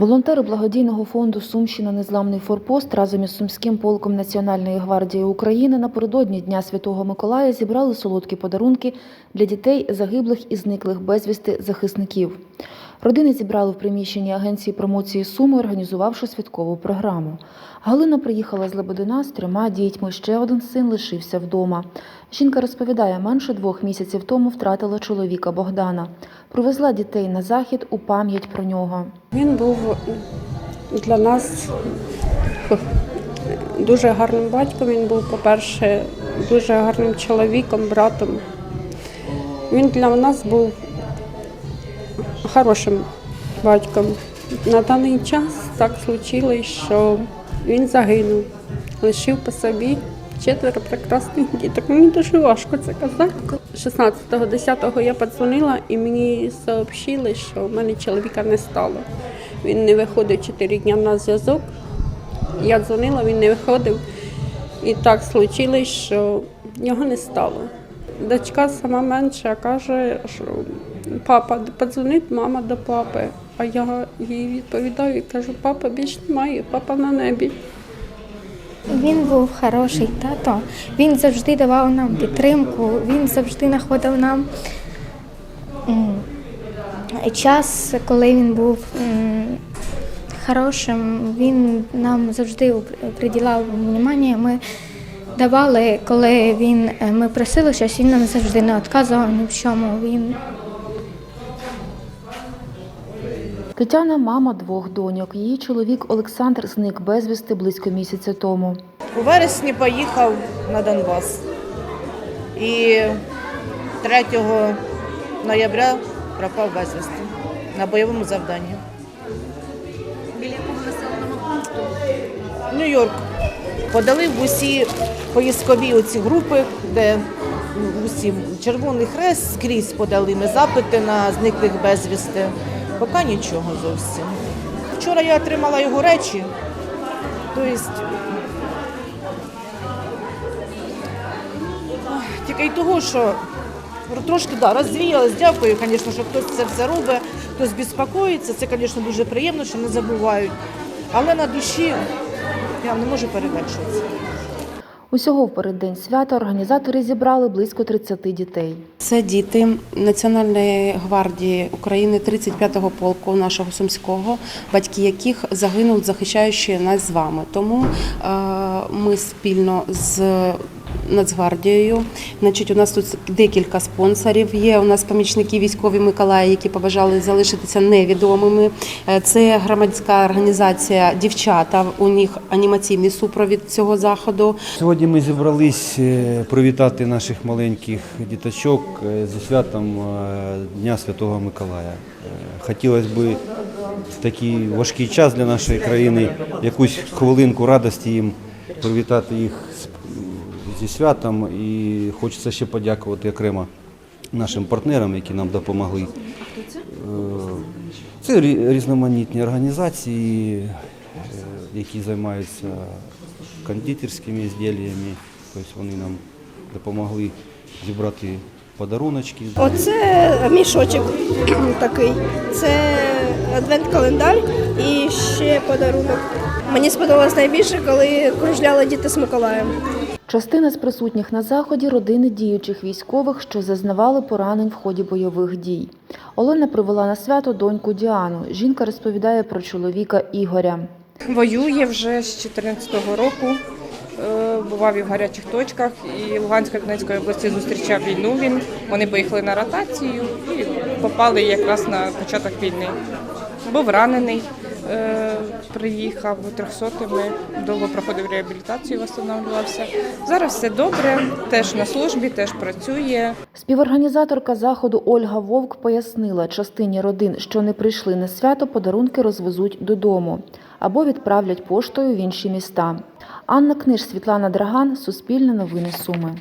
Волонтери благодійного фонду Сумщина Незламний форпост разом із Сумським полком Національної гвардії України напередодні Дня Святого Миколая зібрали солодкі подарунки для дітей загиблих і зниклих безвісти захисників. Родини зібрали в приміщенні агенції промоції Суми, організувавши святкову програму. Галина приїхала з Лебедина з трьома дітьми. Ще один син лишився вдома. Жінка розповідає, менше двох місяців тому втратила чоловіка Богдана. Привезла дітей на захід у пам'ять про нього. Він був для нас дуже гарним батьком. Він був, по-перше, дуже гарним чоловіком, братом. Він для нас був хорошим батьком. На даний час так случилось, що він загинув, лишив по собі четверо прекрасних діток. Мені дуже важко це казати. 16-го, я подзвонила і мені сообщили, що в мене чоловіка не стало. Він не виходив 4 дні на зв'язок. Я дзвонила, він не виходив. І так случилось, що його не стало. Дочка сама менша каже, що папа подзвонить, мама до папи. А я їй відповідаю і кажу, папа більше немає, папа на небі. Він був хороший тато. Він завжди давав нам підтримку, він завжди знаходив нам час, коли він був хорошим. Він нам завжди приділяв увагу. Ми давали, коли він, е, ми просили щось, він нам завжди не відказував ні в чому. Він Тетяна мама двох доньок. Її чоловік Олександр зник безвісти близько місяця тому. У вересні поїхав на Донбас. І 3 ноября пропав безвісти на бойовому завданні. Біля якого населеного пункту? Нью-Йорк. Подали в усі поїзкові оці групи, де усі Червоний Хрест скрізь подали ми запити на зниклих безвісти. Поки нічого зовсім. Вчора я отримала його речі. Тобто Тільки й того, що трошки да, розвіялась. Дякую, звісно, що хтось це все робить, хтось безпокоїться. Це, звісно, дуже приємно, що не забувають. Але на душі я не можу це. Усього в переддень свята організатори зібрали близько 30 дітей. Це діти Національної гвардії України 35-го полку нашого сумського, батьки яких загинули, захищаючи нас з вами. Тому е, ми спільно з Нацгвардією. Значить, у нас тут декілька спонсорів. Є у нас помічники військові Миколаї, які побажали залишитися невідомими. Е, Це громадська організація Дівчата. У них анімаційний супровід цього заходу. Сьогодні ми зібрались е, привітати наших маленьких діточок е, зі святом Дня Святого Миколая. Хотілося б в такий важкий час для нашої країни якусь хвилинку радості їм привітати їх зі святом. І хочеться ще подякувати окремо нашим партнерам, які нам допомогли. Е, Це різноманітні організації, е, які займаються кондитерськими ізділлями. Тобто вони нам допомогли зібрати подаруночки. Оце мішочок такий. Це адвент-календар і ще подарунок. Мені сподобалось найбільше, коли кружляли діти з Миколаєм. Частина з присутніх на заході родини діючих військових, що зазнавали поранень в ході бойових дій. Олена привела на свято доньку Діану. Жінка розповідає про чоловіка Ігоря. Воює вже з 14-го року. Е, Бував і в гарячих точках, і Луганської Донецької області зустрічав війну. Він вони поїхали на ротацію і попали якраз на початок війни. Був ранений, приїхав трьохсотими, довго проходив реабілітацію, встановлювався. Зараз все добре, теж на службі, теж працює. Співорганізаторка заходу Ольга Вовк пояснила, частині родин, що не прийшли на свято, подарунки розвезуть додому або відправлять поштою в інші міста. Анна Книж, Світлана Драган, Суспільне новини Суми.